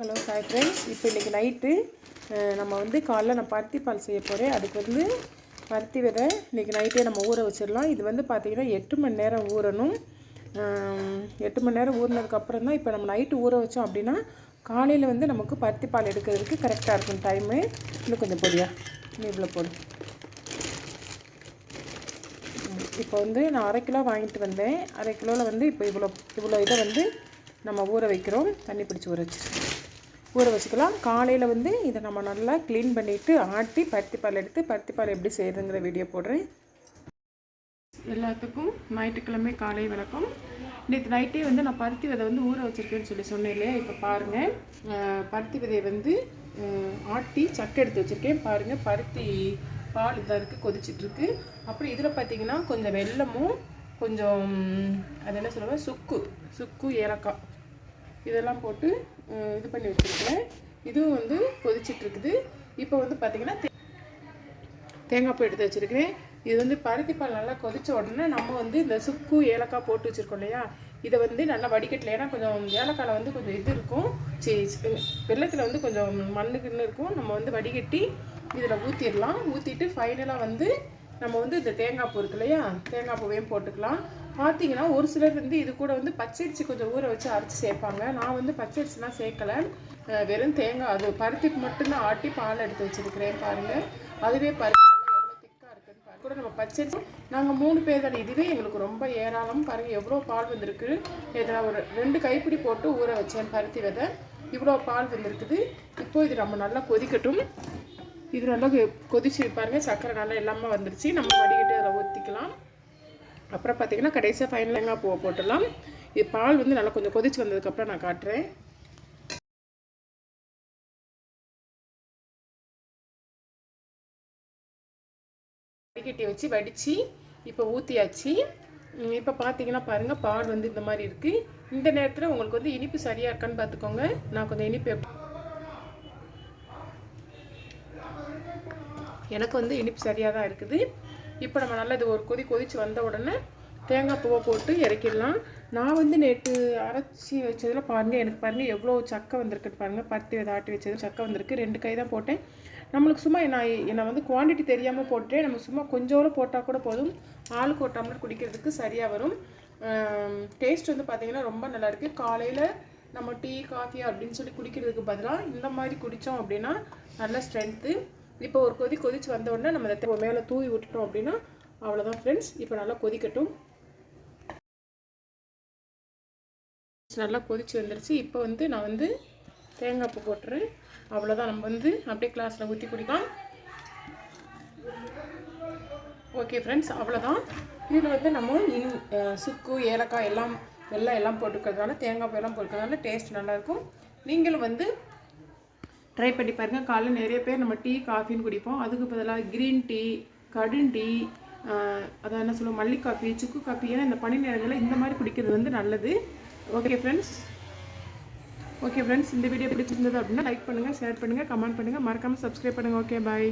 Hello hi friends இப்போ இன்றைக்கி night நம்ம வந்து காலைல நான் பருத்தி பால் செய்ய போகிறேன் அதுக்கு வந்து பருத்தி விதை. இன்றைக்கி நைட்டே நம்ம ஊற வச்சிடலாம். இது வந்து பார்த்திங்கன்னா எட்டு மணி நேரம் ஊறணும். எட்டு மணி நேரம் ஊறினதுக்கப்புறம் தான் இப்போ நம்ம நைட்டு ஊற வச்சோம் அப்படின்னா காலையில் வந்து நமக்கு பருத்தி பால் எடுக்கிறதுக்கு கரெக்டாக இருக்கும். டைமு இன்னும் கொஞ்சம் பொடியா? இன்னும் இவ்வளோ போடு. இப்போ வந்து நான் அரை கிலோ வாங்கிட்டு வந்தேன். அரை கிலோவில் வந்து இப்போ இவ்வளோ இவ்வளோ இதை வந்து நம்ம ஊற வைக்கிறோம். தண்ணி பிடிச்சி ஊற வச்சு ஊற வச்சுக்கலாம். காலையில் வந்து இதை நம்ம நல்லா க்ளீன் பண்ணிவிட்டு ஆட்டி பருத்தி பால் எடுத்து பருத்தி பால் எப்படி செய்யுதுங்கிற வீடியோ போடுறேன். எல்லாத்துக்கும் ஞாயிற்றுக்கிழமை காலை வணக்கம். நேற்று நைட்டே வந்து நான் பருத்தி விதை வந்து ஊற வச்சுருக்கேன்னு சொல்லி சொன்னேன் இல்லையா? இப்போ பாருங்கள் பருத்தி விதையை வந்து ஆட்டி சக்கை எடுத்து வச்சுருக்கேன். பாருங்கள் பருத்தி பால் இதாக இருக்குது கொதிச்சிட்ருக்கு அப்புறம் இதில் பார்த்தீங்கன்னா கொஞ்சம் வெல்லமும் கொஞ்சம் அது என்ன சொல்லுவேன் சுக்கு சுக்கு ஏலக்காய். இதெல்லாம் போட்டு இது பண்ணி வச்சுருக்கேன் இதுவும் வந்து கொதிச்சிட்ருக்குது. இப்போ வந்து பார்த்திங்கன்னா தேங்காய் பூ எடுத்து வச்சுருக்கிறேன். இது வந்து பருத்தி பால் நல்லா கொதித்த உடனே நம்ம வந்து இந்த சுக்கு ஏலக்காய் போட்டு வச்சுருக்கோம் இல்லையா? இதை வந்து நல்லா வடிகட்டல. ஏன்னா கொஞ்சம் ஏலக்காயில் வந்து கொஞ்சம் இது இருக்கும். சி வெள்ளத்தில் வந்து கொஞ்சம் மண்ணுக்குன்னு இருக்கும். நம்ம வந்து வடிகட்டி இதில் ஊற்றிடலாம் ஊற்றிட்டு ஃபைனலாக வந்து நம்ம வந்து இந்த தேங்காய் பூ இருக்கு இல்லையா? தேங்காய் பூவையும் போட்டுக்கலாம். பார்த்தீங்கன்னா ஒரு சிலர் வந்து இது கூட வந்து பச்சரிசி கொஞ்சம் ஊற வச்சு அரைச்சி சேர்ப்பாங்க. நான் வந்து பச்சரிசிலாம் சேர்க்கலை. வெறும் தேங்காய் அது பருத்திக்கு மட்டும்தான் ஆட்டி பால் எடுத்து வச்சுருக்கிறேன் பாருங்கள் அதுவே பருத்தி நல்லா எவ்வளோ திக்காக இருக்குன்னு பாருங்க. கூட நம்ம பச்சரிசி நாங்கள் மூணு பேர் தானே. இதுவே எங்களுக்கு ரொம்ப ஏராளம். பாருங்கள் எவ்வளோ பால் வந்திருக்கு. இதில் ஒரு ரெண்டு கைப்பிடி போட்டு ஊற வச்சேன் பருத்தி விதை. இவ்வளோ பால் வந்திருக்குது. இப்போ இது நம்ம நல்லா கொதிக்கட்டும். இது நல்லா கொ- கொதிச்சு பாருங்கள் சக்கரை நல்லா எல்லாமே வந்துருச்சு. நம்ம வடிகட்டி அதில் ஊற்றிக்கலாம் அப்புறம் பார்த்திங்கன்னா கடைசியாக ஃபைனல் தேங்காய் பூவை போட்டுடலாம். இது பால் வந்து நல்லா கொஞ்சம் கொதிச்சு வந்ததுக்கப்புறம் நான் காட்டுறேன். வடிகட்டி வச்சு வடித்து இப்போ ஊற்றியாச்சு இப்போ பார்த்தீங்கன்னா பாருங்கள் பால் வந்து இந்த மாதிரி இருக்குது இந்த நேரத்தில் உங்களுக்கு வந்து இனிப்பு சரியாக இருக்கான்னு பார்த்துக்கோங்க நான் கொஞ்சம் இனிப்பு எனக்கு வந்து இனிப்பு சரியாக தான் இருக்குது. இப்போ நம்ம நல்லா இது ஒரு கொதி கொதிச்சு வந்த உடனே தேங்காய் பூவை போட்டு இறக்கிடலாம். நான் வந்து நேற்று அரைச்சி வச்சதில் பாருங்கள் எனக்கு பாருங்கள் எவ்வளோ சக்கை வந்திருக்குன்னு பாருங்கள் பருத்தி விதை ஆட்டி வச்சது சக்கை வந்திருக்கு. ரெண்டு கை தான் போட்டேன். நம்மளுக்கு சும்மா நான் என்னை வந்து குவான்டிட்டி தெரியாமல் போட்டுட்டேன் நம்ம சும்மா கொஞ்சோடு போட்டால் கூட போதும். ஆளுக்கு ஒரு டம்ளர் குடிக்கிறதுக்கு சரியாக வரும். டேஸ்ட் வந்து பார்த்திங்கன்னா ரொம்ப நல்லாயிருக்கு காலையில் நம்ம டீ காஃபி அப்படின்னு சொல்லி குடிக்கிறதுக்கு பதிலாக இந்த மாதிரி குடித்தோம் அப்படின்னா நல்ல ஸ்ட்ரென்த்து இப்போ ஒரு கொதி கொதிச்சு வந்த உடனே நம்ம இந்த மேலே தூவி விட்டுட்டோம் அப்படின்னா அவ்வளோதான் ஃப்ரெண்ட்ஸ் இப்போ நல்லா கொதிக்கட்டும். நல்லா கொதிச்சு வந்துருச்சு. இப்போ வந்து நான் வந்து தேங்காய் பூ போட்டுறேன். அவ்வளோதான் நம்ம வந்து அப்படியே கிளாஸில் ஊற்றி குடிக்கலாம். ஓகே ஃப்ரெண்ட்ஸ் அவ்வளோதான் இதில் வந்து நம்ம இன் சுக்கு ஏலக்காய் எல்லாம் வெள்ளம் எல்லாம் போட்டுக்கிறதுனால தேங்காய் பூ எல்லாம் போட்டுக்கிறதுனால டேஸ்ட் நல்லாயிருக்கும் நீங்களும் வந்து ட்ரை பண்ணி பாருங்கள் காலைல நிறைய பேர் நம்ம டீ காஃபின்னு குடிப்போம். அதுக்கு பதிலாக க்ரீன் டீ கடும் டீ அதான் என்ன சொல்லுவோம்? மல்லி காஃபி சுக்கு காஃபி ஏன்னா இந்த பனி நேரங்களில் இந்த மாதிரி குடிக்கிறது வந்து நல்லது. ஓகே ஃப்ரெண்ட்ஸ் ஓகே ஃப்ரெண்ட்ஸ் இந்த வீடியோ பிடிச்சிருந்தது அப்படின்னா லைக் பண்ணுங்கள் ஷேர் பண்ணுங்கள் கமெண்ட் பண்ணுங்கள் மறக்காமல் சப்ஸ்கிரைப் பண்ணுங்கள் ஓகே பாய்